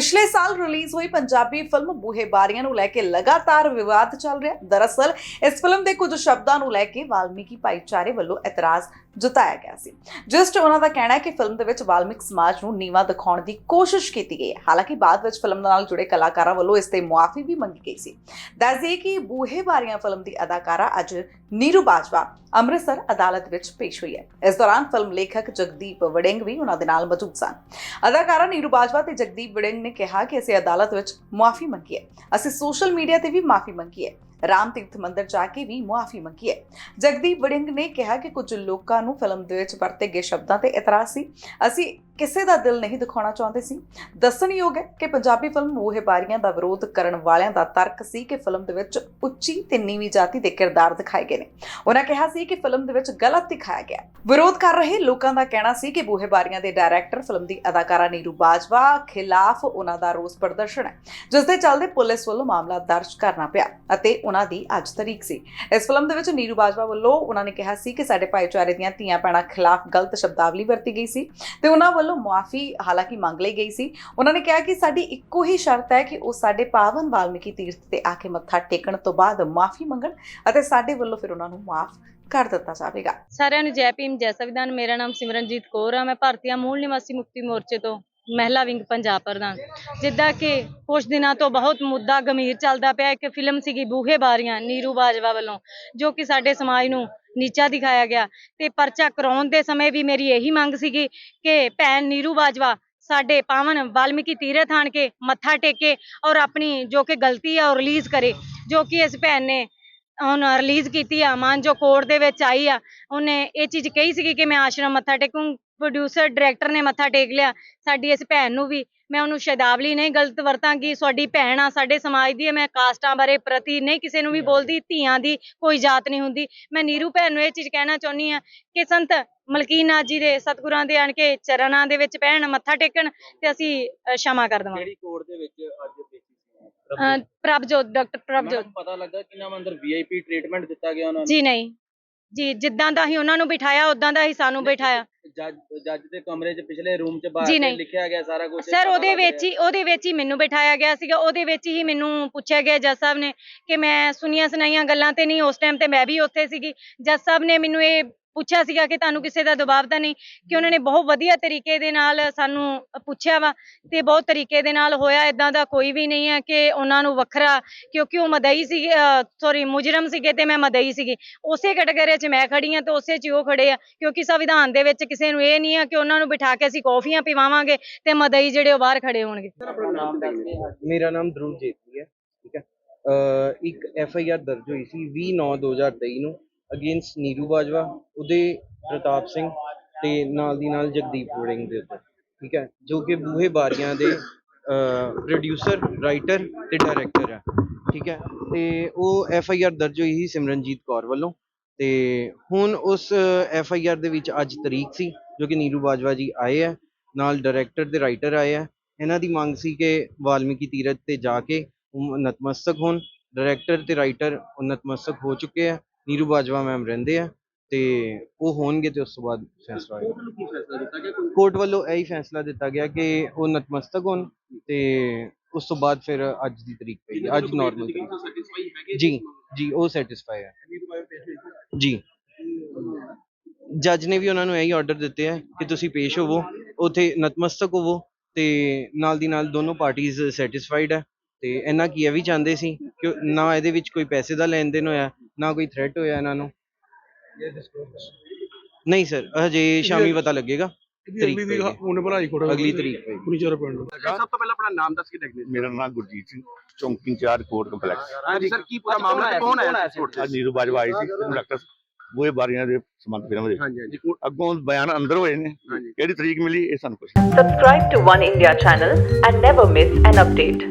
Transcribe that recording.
ਪਿਛਲੇ ਸਾਲ ਰਿਲੀਜ਼ ਹੋਈ ਪੰਜਾਬੀ ਫਿਲਮ ਬੂਹੇ ਬਾਰੀਆਂ ਨੂੰ ਲੈ ਕੇ ਲਗਾਤਾਰ ਵਿਵਾਦ ਚੱਲ ਰਿਹਾ। ਦਰਅਸਲ, ਇਸ ਫਿਲਮ ਦੇ ਕੁਝ ਸ਼ਬਦਾਂ ਨੂੰ ਲੈ ਕੇ ਵਾਲਮੀਕੀ ਭਾਈਚਾਰੇ ਵੱਲੋਂ ਇਤਰਾਜ਼ ਜਤਾਇਆ ਗਿਆ ਸੀ। ਜਿਸ 'ਚ ਉਹਨਾਂ ਦਾ ਕਹਿਣਾ ਹੈ ਕਿ ਫਿਲਮ ਦੇ ਵਿੱਚ ਵਾਲਮੀਕ ਸਮਾਜ ਨੂੰ ਨੀਵਾ ਦਿਖਾਉਣ ਦੀ ਕੋਸ਼ਿਸ਼ ਕੀਤੀ ਗਈ ਹੈ। ਹਾਲਾਂਕਿ ਬਾਅਦ ਵਿੱਚ ਫਿਲਮ ਨਾਲ ਜੁੜੇ ਕਲਾਕਾਰਾਂ ਵੱਲੋਂ ਇਸ ਤੇ ਮੁਆਫੀ ਵੀ ਮੰਗੀ ਗਈ ਸੀ। ਦੱਸ ਕਿ ਬੂਹੇ ਬਾਰੀਆਂ ਫਿਲਮ ਦੀ ਅਦਾਕਾਰਾ ਅੱਜ ਨੀਰੂ ਬਾਜਵਾ ਅੰਮ੍ਰਿਤਸਰ ਅਦਾਲਤ ਵਿੱਚ ਪੇਸ਼ ਹੋਈ ਹੈ। ਇਸ ਦੌਰਾਨ ਫਿਲਮ ਲੇਖਕ ਜਗਦੀਪ ਵੜਿੰਗ ਵੀ ਉਹਨਾਂ ਦੇ ਨਾਲ ਮੌਜੂਦ ਸਨ। ਅਦਾਕਾਰਾ ਨੀਰੂ ਬਾਜਵਾ ਤੇ ਜਗਦੀਪ ਵੜਿੰਗ ਨੇ ਕਿਹਾ ਕਿ ਅਸੀਂ ਅਦਾਲਤ ਵਿੱਚ ਮੁਆਫੀ ਮੰਗੀ ਹੈ। ਅਸੀਂ ਸੋਸ਼ਲ ਮੀਡੀਆ ਤੇ ਵੀ ਮਾਫੀ ਮੰਗੀ ਹੈ। ਰਾਮ ਤੀਰਥ ਮੰਦਿਰ ਜਾ ਕੇ ਵੀ ਮੁਆਫੀ ਮੰਗੀ ਹੈ। ਜਗਦੀਪ ਵੜਿੰਗ ਨੇ ਕਿਹਾ ਕਿ ਕੁਝ ਲੋਕਾਂ ਨੂੰ ਫਿਲਮ ਦੇ ਵਿੱਚ ਵਰਤੇ ਗਏ ਸ਼ਬਦਾਂ ਤੇ ਇਤਰਾਜ਼ ਸੀ। ਅਸੀਂ ਕਿਸੇ ਦਾ ਦਿਲ ਨਹੀਂ ਦਿਖਾਉਣਾ ਚਾਹੁੰਦੇ ਸੀ। ਦੱਸਣਯੋਗ ਹੈ ਕਿ ਪੰਜਾਬੀ ਫਿਲਮ ਮੂਹੇ ਬਾਰੀਆਂ ਦਾ ਵਿਰੋਧ ਕਰਨ ਵਾਲਿਆਂ ਦਾ ਤਰਕ ਸੀ ਕਿ ਫਿਲਮ ਦੇ ਵਿੱਚ ਉੱਚੀ ਤੇ ਨੀਵੀਂ ਜਾਤੀ ਦੇ ਕਿਰਦਾਰ ਦਿਖਾਏ ਗਏ ਨੇ। ਉਹਨਾਂ ਕਿਹਾ ਸੀ ਕਿ ਫਿਲਮ ਦੇ ਵਿੱਚ ਗਲਤ ਦਿਖਾਇਆ ਗਿਆ। ਵਿਰੋਧ ਕਰ ਰਹੇ ਲੋਕਾਂ ਦਾ ਕਹਿਣਾ ਸੀ ਕਿ ਬੂਹੇ ਬਾਰੀਆਂ ਦੇ ਡਾਇਰੈਕਟਰ ਫਿਲਮ ਦੀ ਅਦਾਕਾਰਾ ਨੀਰੂ ਬਾਜਵਾ ਖਿਲਾਫ ਉਹਨਾਂ ਦਾ ਰੋਸ ਪ੍ਰਦਰਸ਼ਨ ਹੈ, ਜਿਸ ਦੇ ਚੱਲਦੇ ਪੁਲਿਸ ਵੱਲੋਂ ਮਾਮਲਾ ਦਰਜ ਕਰਨਾ ਪਿਆ ਅਤੇ ਉਹਨਾਂ ਦੀ ਅੱਜ ਤਰੀਕ ਸੀ। ਇਸ ਫਿਲਮ ਦੇ ਵਿੱਚ ਨੀਰੂ ਬਾਜਵਾ ਵੱਲੋਂ ਉਹਨਾਂ ਨੇ ਕਿਹਾ ਸੀ ਕਿ ਸਾਡੇ ਭਾਈਚਾਰੇ ਦੀਆਂ ਧੀਆਂ ਭੈਣਾਂ ਖਿਲਾਫ ਗਲਤ ਸ਼ਬਦਾਵਲੀ ਵਰਤੀ ਗਈ ਸੀ ਤੇ ਉਹਨਾਂ ਵੱਲੋਂ ਮੁਆਫੀ ਹਾਲਾਂਕਿ ਮੰਗ ਲਈ ਗਈ ਸੀ। ਉਹਨਾਂ ਨੇ ਕਿਹਾ ਕਿ ਸਾਡੀ ਇੱਕੋ ਹੀ ਸ਼ਰਤ ਹੈ ਕਿ ਉਹ ਸਾਡੇ ਪਾਵਨ ਵਾਲਮੀਕੀ ਤੀਰਥ ਤੇ ਆ ਕੇ ਮੱਥਾ ਟੇਕਣ ਤੋਂ ਬਾਅਦ ਮਾਫੀ ਮੰਗਣ ਅਤੇ ਸਾਡੇ ਵੱਲੋਂ ਫਿਰ ਉਹਨਾਂ ਨੂੰ ਮਾਫ ਕਰ ਦਿੱਤਾ ਜਾਵੇਗਾ। ਸਾਰਿਆਂ ਨੂੰ ਜੈ ਭੀਮ, ਜੈ ਸੰਵਿਧਾਨ। ਮੇਰਾ ਨਾਮ ਸਿਮਰਨਜੀਤ ਕੌਰ ਆ। ਮੈਂ ਭਾਰਤੀయ ਮੂਲ ਨਿਵਾਸੀ ਮੁਕਤੀ ਮੋਰਚੇ ਤੋਂ ਮਹਿਲਾ ਵਿੰਗ ਪੰਜਾਬ ਪ੍ਰਧਾਨ। ਜਿੱਦਾਂ ਕਿ ਕੁਝ ਦਿਨਾਂ ਤੋਂ ਬਹੁਤ ਮੁੱਦਾ ਗੰਭੀਰ ਚੱਲਦਾ ਪਿਆ ਇੱਕ ਫਿਲਮ ਸੀਗੀ ਬੂਹੇ ਬਾਰੀਆਂ ਨੀਰੂ ਬਾਜਵਾ ਵੱਲੋਂ, ਜੋ ਕਿ ਸਾਡੇ ਸਮਾਜ ਨੂੰ ਨੀਚਾ ਦਿਖਾਇਆ ਗਿਆ ਤੇ ਪਰਚਾ ਕਰਾਉਣ ਦੇ ਸਮੇਂ ਵੀ ਮੇਰੀ ਇਹੀ ਮੰਗ ਸੀਗੀ ਕਿ ਭੈਣ ਨੀਰੂ ਬਾਜਵਾ ਸਾਡੇ ਪਾਵਨ ਵਾਲਮੀਕੀ ਤੀਰਥ ਆਣ ਕੇ ਮੱਥਾ ਟੇਕੇ ਔਰ ਆਪਣੀ ਜੋ ਕਿ ਗਲਤੀ ਆ ਉਹ ਰਿਲੀਜ਼ ਕਰੇ, ਜੋ ਕਿ ਇਸ ਭੈਣ ਨੇ ਹੁਣ ਰਿਲੀਜ਼ ਕੀਤੀ ਆ ਮਾਨ ਜੋ ਕੋਰਟ ਦੇ ਵਿੱਚ ਆਈ ਆ, ਉਹਨੇ ਇਹ ਚੀਜ਼ ਕਹੀ ਸੀਗੀ ਕਿ ਮੈਂ ਆਸ਼ਰਮ ਮੱਥਾ ਟੇਕੂੰ ਪ੍ਰੋਡਿਊਸਰ ਡਾਇਰੈਕਟਰ ਨੇ ਮੱਥਾ ਟੇਕ ਲਿਆ ਸਾਡੀ ਇਸ ਭੈਣ ਨੂੰ ਵੀ। ਮੈਂ ਉਹਨੂੰ ਸ਼ਬਦਾਵਲੀ ਨਹੀਂ ਗਲਤ ਵਰਤਾਂਗੀ ਸਾਡੀ ਭੈਣ ਆ ਸਾਡੇ ਸਮਾਜ ਦੀ ਹੈ ਮੈਂ ਕਾਸਟਾਂ ਬਾਰੇ ਪ੍ਰਤੀ ਨਹੀਂ ਕਿਸੇ ਨੂੰ ਵੀ ਬੋਲਦੀ ਧੀਆਂ ਦੀ ਕੋਈ ਜਾਤ ਨਹੀਂ ਹੁੰਦੀ। ਮੈਂ ਨੀਰੂ ਭੈਣ ਨੂੰ ਇਹ ਚੀਜ਼ ਕਹਿਣਾ ਚਾਹੁੰਦੀ ਆ ਕਿ ਸੰਤ ਮਲਕੀਨਾ ਜੀ ਦੇ ਸਤਿਗੁਰਾਂ ਦੇ ਆਣ ਕੇ ਚਰਨਾਂ ਦੇ ਵਿੱਚ ਪੈਣ ਮੱਥਾ ਟੇਕਣ ਤੇ ਅਸੀਂ ਸ਼ਮਾ ਕਰ ਦਵਾਂਗੇ। ਕਿਹੜੀ ਕੋਰਟ ਦੇ ਵਿੱਚ ਅੱਜ ਪੇਸ਼ੀ ਪ੍ਰਭਜੋਤ ਡਾਕਟਰ ਪ੍ਰਭਜੋਤ ਪਤਾ ਲੱਗਾ ਕਿ ਨਾਮ ਅੰਦਰ ਵੀਆਈਪੀ ਟ੍ਰੀਟਮੈਂਟ ਦਿੱਤਾ ਗਿਆ ਉਹਨਾਂ ਨੂੰ? ਜੀ ਨਹੀਂ। ਜੀ ਜਿੱਦਾਂ ਦਾ ਅਸੀਂ ਉਹਨਾਂ ਨੂੰ ਬਿਠਾਇਆ ਉਦਾਂ ਦਾ ਹੀ ਸਾਨੂੰ ਬਿਠਾਇਆ। ਜੱਜ ਜੱਜ ਦੇ ਕਮਰੇ 'ਚ ਪਿਛਲੇ ਰੂਮ 'ਚ ਜੀ ਬਾਹਰ ਨਹੀਂ। ਲਿਖਿਆ ਗਿਆ ਸਾਰਾ ਕੁਝ ਸਰ ਉਹਦੇ ਵਿੱਚ ਹੀ ਉਹਦੇ ਵਿੱਚ ਹੀ ਮੈਨੂੰ ਬਿਠਾਇਆ ਗਿਆ ਸੀਗਾ ਉਹਦੇ ਵਿੱਚ ਹੀ ਮੈਨੂੰ ਪੁੱਛਿਆ ਗਿਆ ਜੱਜ ਸਾਹਿਬ ਨੇ ਕਿ ਮੈਂ ਸੁਣੀਆਂ ਸੁਣਾਈਆਂ ਗੱਲਾਂ ਤੇ ਨਹੀਂ ਉਸ ਟਾਈਮ ਤੇ ਮੈਂ ਵੀ ਉੱਥੇ ਸੀਗੀ ਜੱਜ ਸਾਹਿਬ ਨੇ ਮੈਨੂੰ ਇਹ ਪੁੱਛਿਆ ਸੀਗਾ ਕਿ ਤੁਹਾਨੂੰ ਕਿਸੇ ਦਾ ਦਬਾਅ ਤਾਂ ਨਹੀਂ ਕਿ ਉਹਨਾਂ ਨੇ ਬਹੁਤ ਵਧੀਆ ਤਰੀਕੇ ਦੇ ਨਾਲ ਸਾਨੂੰ ਪੁੱਛਿਆ ਵਾ ਤੇ ਬਹੁਤ ਤਰੀਕੇ ਦੇ ਨਾਲ ਹੋਇਆ ਇਦਾਂ ਦਾ ਕੋਈ ਵੀ ਨਹੀਂ ਹੈ ਕਿ ਉਹਨਾਂ ਨੂੰ ਵੱਖਰਾ ਕਿਉਂਕਿ ਉਹ ਮਦਈ ਸੀਗੇ ਸੌਰੀ ਮੁਜਰਮ ਸੀਗੇ ਤੇ ਮੈਂ ਮਦਈ ਸੀਗੀ। ਉਸੇ ਕੈਟਾਗਰੀ 'ਚ ਮੈਂ ਖੜੀ ਹਾਂ ਤੇ ਉਸੇ 'ਚ ਹੀ ਉਹ ਖੜੇ ਆ ਕਿਉਂਕਿ ਸੰਵਿਧਾਨ ਦੇ ਵਿੱਚ ਕਿਸੇ ਨੂੰ ਇਹ ਨਹੀਂ ਆ ਕਿ ਉਹਨਾਂ ਨੂੰ ਬਿਠਾ ਕੇ ਅਸੀਂ ਕੌਫੀਆਂ ਪਿਵਾਵਾਂਗੇ ਤੇ ਮਦਈ ਜਿਹੜੇ ਉਹ ਬਾਹਰ ਖੜੇ ਹੋਣਗੇ। ਮੇਰਾ ਨਾਮ ਧਰੁਵ ਜੇਤਲੀ ਹੈ ਠੀਕ ਹੈ। ਇੱਕ ਐਫ ਆਈ ਆਰ ਦਰਜ ਹੋਈ ਸੀ 20/9/2023 ਨੂੰ। ਅਗੇਂਸਟ ਨੀਰੂ ਬਾਜਵਾ ਉਹਦੇ ਪ੍ਰਤਾਪ ਸਿੰਘ ਤੇ ਨਾਲ ਦੀ ਨਾਲ ਜਗਦੀਪ ਵੜਿੰਗ ਦੇ ਉੱਤੇ, ਠੀਕ ਹੈ, ਜੋ ਕਿ ਬੂਹੇ ਬਾਰੀਆਂ ਦੇ ਪ੍ਰੋਡਿਊਸਰ ਰਾਈਟਰ ਤੇ ਡਾਇਰੈਕਟਰ ਹੈ, ਠੀਕ ਹੈ, ਤੇ ਉਹ ਐਫ ਆਈ ਆਰ ਦਰਜ ਹੋਈ ਸੀ ਸਿਮਰਨਜੀਤ ਕੌਰ ਵੱਲੋਂ, ਤੇ ਹੁਣ ਉਸ ਐਫ ਆਈ ਆਰ ਦੇ ਵਿੱਚ ਅੱਜ ਤਰੀਕ ਸੀ, ਜੋ ਕਿ ਨੀਰੂ ਬਾਜਵਾ ਜੀ ਆਏ ਆ ਨਾਲ ਡਾਇਰੈਕਟਰ ਤੇ ਰਾਈਟਰ ਆਏ ਆ ਇਹਨਾਂ ਦੀ ਮੰਗ ਸੀ ਕਿ ਵਾਲਮੀਕੀ ਤੀਰਥ ਤੇ ਜਾ ਕੇ ਉਹ ਨਤਮਸਤਕ ਹੋਣ ਡਾਇਰੈਕਟਰ ਤੇ ਰਾਈਟਰ ਉਹ ਨਤਮਸਤਕ ਹੋ ਚੁੱਕੇ ਆ ਨੀਰੂ ਬਾਜਵਾ ਮੈਮ ਰਹਿੰਦੇ ਆ ਤੇ ਉਹ ਹੋਣਗੇ ਤੇ ਉਸ ਤੋਂ ਬਾਅਦ ਫੈਸਲਾ ਹੋਏਗਾ। ਕੋਰਟ ਵੱਲੋਂ ਇਹੀ ਫੈਸਲਾ ਦਿੱਤਾ ਗਿਆ ਕਿ ਉਹ ਨਤਮਸਤਕ ਹੋਣ ਤੇ ਉਸ ਤੋਂ ਬਾਅਦ ਫਿਰ ਅੱਜ ਦੀ ਤਰੀਕ ਪਈ ਹੈ। ਅੱਜ ਨਾਰਮਲ ਤਰੀਕ। ਜੀ ਜੀ ਉਹ ਸੈਟੀਸਫਾਈ ਹੈ। ਜੀ। ਜੱਜ ਨੇ ਵੀ ਉਹਨਾਂ ਨੂੰ ਇਹੀ ਆਰਡਰ ਦਿੱਤੇ ਹੈ ਕਿ ਤੁਸੀਂ ਪੇਸ਼ ਹੋਵੋ ਉਥੇ ਨਤਮਸਤਕ ਹੋਵੋ ਤੇ ਨਾਲ ਦੀ ਨਾਲ ਦੋਨੋਂ ਪਾਰਟੀਆਂ ਸੈਟੀਸਫਾਈਡ ਹੈ ਤੇ ਇਹਨਾਂ ਕੀ ਇਹ ਵੀ ਚਾਹੁੰਦੇ ਸੀ ਕਿ ਨਾ ਇਹਦੇ ਵਿੱਚ ਕੋਈ ਪੈਸੇ ਦਾ ਲੈਣ ਦੇਣ ਹੋਇਆ ਨਾ ਕੋਈ ਥ੍ਰੈਟ ਹੋਇਆ ਇਹਨਾਂ ਨੂੰ? ਨਹੀਂ ਸਰ ਹਜੇ ਸ਼ਾਮੀ ਪਤਾ ਲੱਗੇਗਾ ਤਰੀਕ ਵੀ ਪਈ ਹੈ। ਉਹਨੇ ਭਲਾਈ ਕੋੜਾ ਅਗਲੀ ਤਰੀਕ ਪਈ ਫਰਨੀਚਰ ਪਿੰਡ ਸਭ ਤੋਂ ਪਹਿਲਾਂ ਆਪਣਾ ਨਾਮ ਦੱਸ ਕੇ ਡੈਗਨੇਟ ਮੇਰਾ ਨਾਮ ਗੁਰਜੀਤ ਸਿੰਘ ਚੌਂਕੀ ਇੰਚਾਰਜ ਕੋਰਟ ਕੰਪਲੈਕਸ। ਹਾਂਜੀ ਸਰ ਕੀ ਪੂਰਾ ਮਾਮਲਾ ਤੇ ਕੌਣ ਆਇਆ ਸੀ ਅੱਜ ਨੀਰੂ ਬਾਜਵਾ ਆਈ ਸੀ ਡਾਕਟਰ ਬੂਹੇ ਬਾਰੀਆਂ ਦੇ ਸੰਬੰਧ ਫਿਲਮ ਦੇ ਹਾਂਜੀ ਹਾਂਜੀ ਅੱਗੋਂ ਬਿਆਨ ਅੰਦਰ ਹੋਏ ਨੇ। ਹਾਂਜੀ। ਕਿਹੜੀ ਤਰੀਕ ਮਿਲੀ ਇਹ ਸਾਨੂੰ ਕੁਛ Subscribe to One India channel and never miss an update.